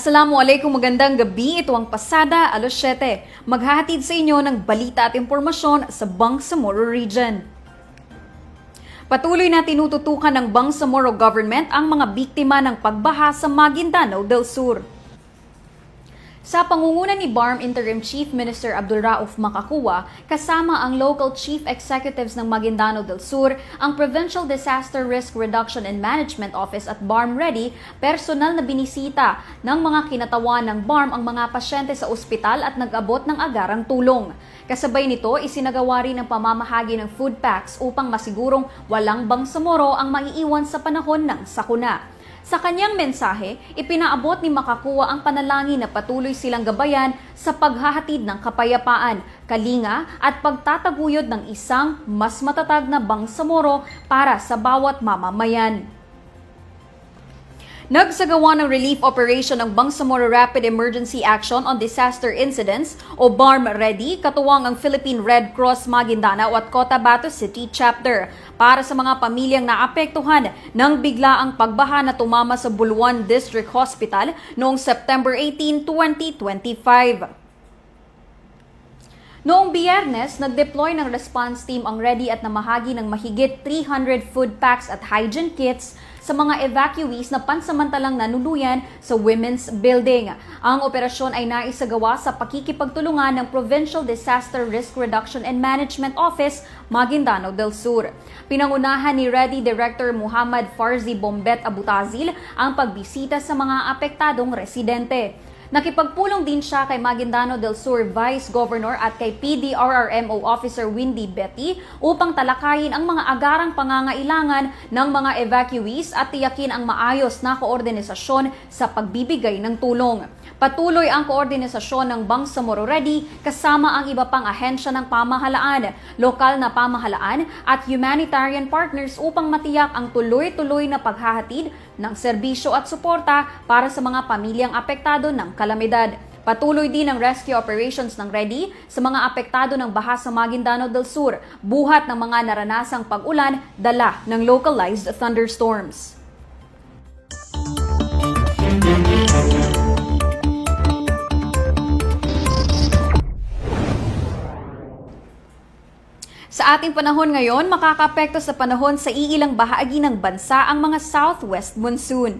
Assalamualaikum, magandang gabi. Ito ang Pasada, alas 7. Maghahatid sa inyo ng balita at impormasyon sa Bangsamoro Region. Patuloy na tinututukan ng Bangsamoro Government ang mga biktima ng pagbaha sa Maguindanao del Sur. Sa pangunguna ni BARM Interim Chief Minister Abdul Rauf Makakuwa, kasama ang local chief executives ng Maguindano del Sur, ang Provincial Disaster Risk Reduction and Management Office at BARM Ready, personal na binisita ng mga kinatawan ng BARM ang mga pasyente sa ospital at nag-abot ng agarang tulong. Kasabay nito, isinagawa rin ang pamamahagi ng food packs upang masigurong walang bangsamoro ang maiiwan sa panahon ng sakuna. Sa kanyang mensahe, ipinaabot ni Makakuwa ang panalangin na patuloy silang gabayan sa paghahatid ng kapayapaan, kalinga at pagtataguyod ng isang mas matatag na bangsamoro para sa bawat mamamayan. Nagsagawa ng relief operation ng Bangsamoro Rapid Emergency Action on Disaster Incidents o BARM Ready katuwang ang Philippine Red Cross Maguindanao at Cotabato City Chapter para sa mga pamilyang naapektuhan ng biglaang pagbaha na tumama sa Buluan District Hospital noong September 18, 2025. Noong biyernes, nag-deploy ng response team ang ready at namahagi ng mahigit 300 food packs at hygiene kits sa mga evacuees na pansamantalang nanuluyan sa Women's Building. Ang operasyon ay naisagawa sa pakikipagtulungan ng Provincial Disaster Risk Reduction and Management Office, Maguindano del Sur. Pinangunahan ni Ready Director Muhammad Farzi Bombet Abutazil ang pagbisita sa mga apektadong residente. Nakipagpulong din siya kay Maguindano del Sur Vice Governor at kay PDRRMO Officer Windy Betty upang talakayin ang mga agarang pangangailangan ng mga evacuees at tiyakin ang maayos na koordinisasyon sa pagbibigay ng tulong. Patuloy ang koordinisasyon ng Bangsamoro Ready kasama ang iba pang ahensya ng pamahalaan, lokal na pamahalaan at humanitarian partners upang matiyak ang tuloy-tuloy na paghahatid ng serbisyo at suporta para sa mga pamilyang apektado ng kalamidad. Patuloy din ang rescue operations ng Ready sa mga apektado ng baha sa Maguindano del Sur, buhat ng mga naranasang pag-ulan dala ng localized thunderstorms. Sa ating panahon ngayon, makakapekto sa panahon sa iilang bahagi ng bansa ang mga southwest monsoon.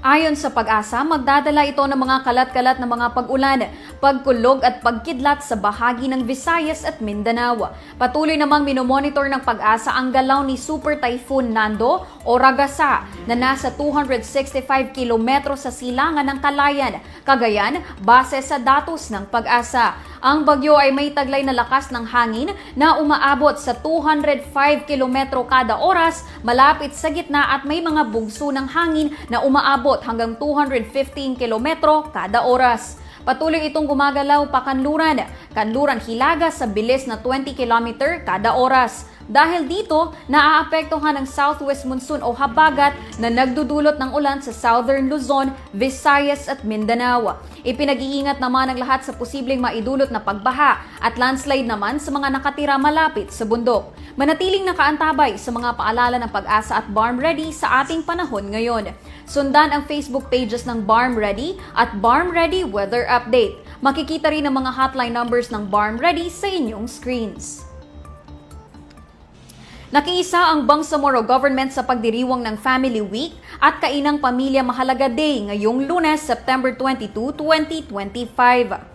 Ayon sa pag-asa, magdadala ito ng mga kalat-kalat na mga pag-ulan, pagkulog at pagkidlat sa bahagi ng Visayas at Mindanao. Patuloy namang minomonitor ng pag-asa ang galaw ni Super Typhoon Nando o Ragasa na nasa 265 kilometro sa silangan ng Kalayan, Cagayan, base sa datos ng pag-asa. Ang bagyo ay may taglay na lakas ng hangin na umaabot sa 205 kilometro kada oras malapit sa gitna at may mga bugso ng hangin na umaabot hanggang 215 kilometro kada oras. Patuloy itong gumagalaw pa kanluran, kanluran hilaga sa bilis na 20 km kada oras. Dahil dito, naaapektuhan ng southwest monsoon o habagat na nagdudulot ng ulan sa southern Luzon, Visayas at Mindanao. Ipinag-iingat naman ang lahat sa posibleng maidulot na pagbaha at landslide naman sa mga nakatira malapit sa bundok. Manatiling nakaantabay sa mga paalala ng pag-asa at Barm Ready sa ating panahon ngayon. Sundan ang Facebook pages ng Barm Ready at Barm Ready Weather Update. Makikita rin ang mga hotline numbers ng Barm Ready sa inyong screens. Nakiisa ang Bangsamoro government sa pagdiriwang ng Family Week at Kainang Pamilya Mahalaga Day ngayong lunes, September 22, 2025.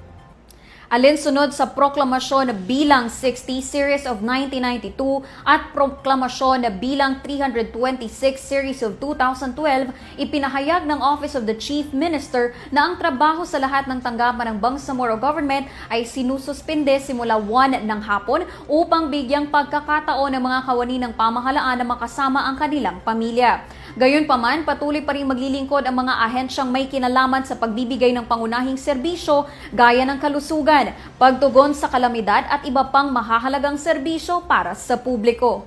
Alinsunod sa proklamasyon bilang 60 Series of 1992 at proklamasyon bilang 326 Series of 2012, ipinahayag ng Office of the Chief Minister na ang trabaho sa lahat ng tanggapan ng Bangsamoro Government ay sinususpinde simula 1 ng hapon upang bigyang pagkakataon ng mga kawani ng pamahalaan na makasama ang kanilang pamilya. Gayunpaman, patuloy pa rin maglilingkod ang mga ahensyang may kinalaman sa pagbibigay ng pangunahing serbisyo gaya ng kalusugan, pagtugon sa kalamidad at iba pang mahahalagang serbisyo para sa publiko.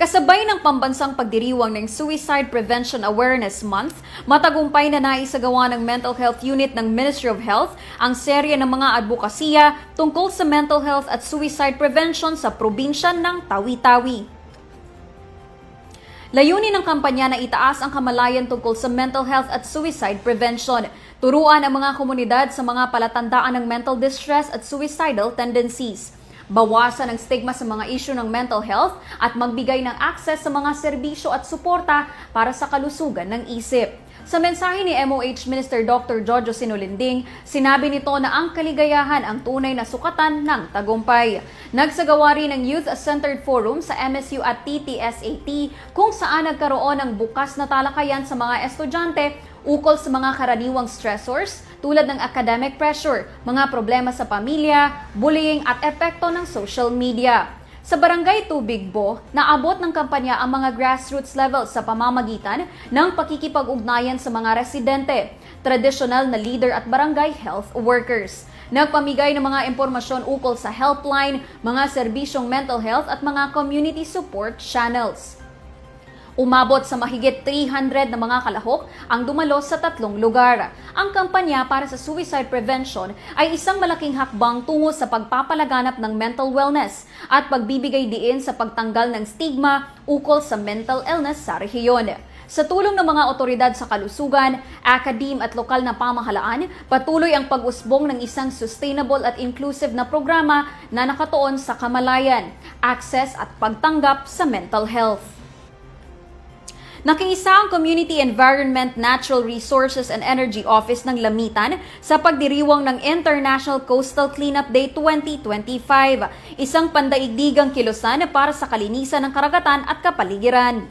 Kasabay ng pambansang pagdiriwang ng Suicide Prevention Awareness Month, matagumpay na naisagawa ng Mental Health Unit ng Ministry of Health ang serye ng mga advokasya tungkol sa mental health at suicide prevention sa probinsya ng Tawi-Tawi. Layunin ng kampanya na itaas ang kamalayan tungkol sa mental health at suicide prevention. Turuan ang mga komunidad sa mga palatandaan ng mental distress at suicidal tendencies. Bawasan ang stigma sa mga isyu ng mental health at magbigay ng access sa mga serbisyo at suporta para sa kalusugan ng isip. Sa mensahe ni MOH Minister Dr. Jojo Sinulinding, sinabi nito na ang kaligayahan ang tunay na sukatan ng tagumpay. Nagsagawa rin ng Youth-Centered Forum sa MSU at TTSAT kung saan nagkaroon ng bukas na talakayan sa mga estudyante ukol sa mga karaniwang stressors tulad ng academic pressure, mga problema sa pamilya, bullying at epekto ng social media. Sa Barangay Tubigbo, naabot ng kampanya ang mga grassroots level sa pamamagitan ng pakikipag-ugnayan sa mga residente, tradisyonal na leader at barangay health workers. Nagpamigay ng mga impormasyon ukol sa helpline, mga serbisyong mental health at mga community support channels. Umabot sa mahigit 300 na mga kalahok ang dumalo sa tatlong lugar. Ang kampanya para sa suicide prevention ay isang malaking hakbang tungo sa pagpapalaganap ng mental wellness at pagbibigay diin sa pagtanggal ng stigma ukol sa mental illness sa rehiyon. Sa tulong ng mga otoridad sa kalusugan, akadim at lokal na pamahalaan, patuloy ang pag-usbong ng isang sustainable at inclusive na programa na nakatuon sa kamalayan, access at pagtanggap sa mental health. Nakiisa ang Community Environment, Natural Resources and Energy Office ng Lamitan sa pagdiriwang ng International Coastal Cleanup Day 2025, isang pandaigdigang kilusan para sa kalinisan ng karagatan at kapaligiran.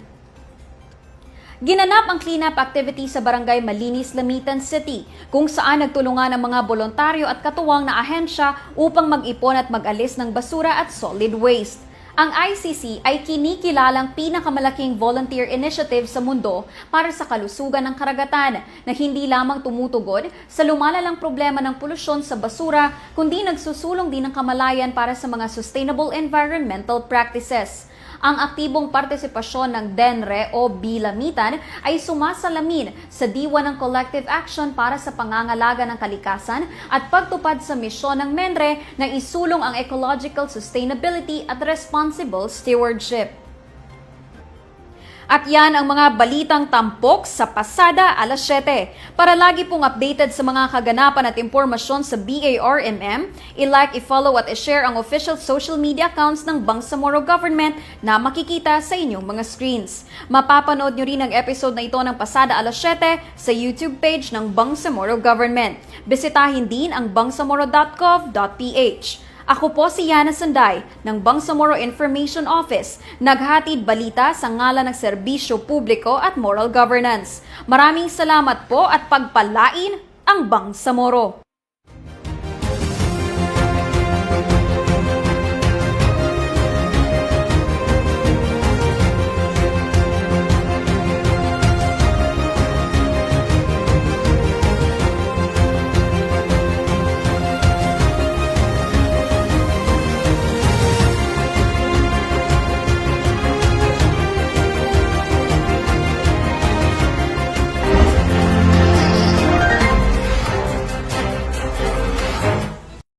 Ginanap ang cleanup activity sa Barangay Malinis, Lamitan City, kung saan nagtulungan ang mga voluntaryo at katuwang na ahensya upang mag-ipon at mag-alis ng basura at solid waste. Ang ICC ay kinikilalang pinakamalaking volunteer initiative sa mundo para sa kalusugan ng karagatan na hindi lamang tumutugod sa lumalalang problema ng polusyon sa basura kundi nagsusulong din ng kamalayan para sa mga sustainable environmental practices. Ang aktibong partisipasyon ng DENRE o Bilamitan ay sumasalamin sa diwa ng collective action para sa pangangalaga ng kalikasan at pagtupad sa misyon ng MENRE na isulong ang ecological sustainability at responsible stewardship. At yan ang mga balitang tampok sa pasada alas 7. Para lagi pong updated sa mga kaganapan at impormasyon sa BARMM, i-like, i-follow at i-share ang official social media accounts ng Bangsamoro Government na makikita sa inyong mga screens. Mapapanood nyo rin ang episode na ito ng pasada alas 7 sa YouTube page ng Bangsamoro Government. Bisitahin din ang bangsamoro.gov.ph. Ako po si Yana Sanday ng Bangsamoro Information Office, naghatid balita sa ngalan ng serbisyo publiko at moral governance. Maraming salamat po at pagpalain ang Bangsamoro.